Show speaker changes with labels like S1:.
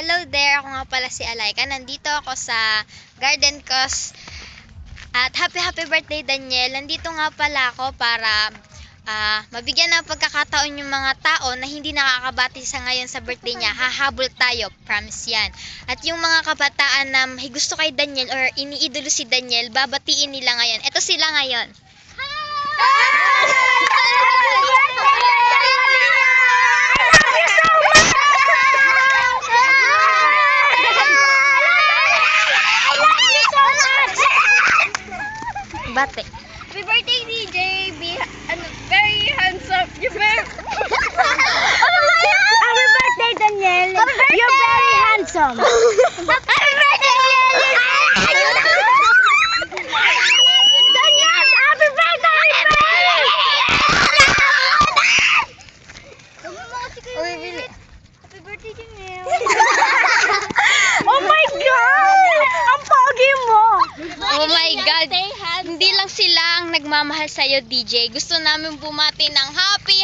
S1: Hello there, ako nga pala si Alaika. Nandito ako sa Garden Cos. At happy happy birthday Daniel. Nandito nga pala ako para ah, mabigyan ng pagkakataon yung mga tao na hindi nakakabati sa ngayon sa birthday niya. Hahabol tayo, promise yan. At yung mga kabataan na may gusto kay Daniel or iniidolo si Daniel, babatiin nila ngayon. Ito sila ngayon. Bate.
S2: Happy birthday, DJ! Be, ano, very handsome. You're very...
S3: Happy birthday, Daniel. You're very handsome. Happy birthday, Daniel. Daniel, happy birthday,
S1: Uy.
S2: Happy birthday, Janelle.
S3: Oh my God! Ang pogi mo!
S1: Oh my God! Hindi lang sila ang nagmamahal sa'yo, DJ. Gusto namin bumati ng happy,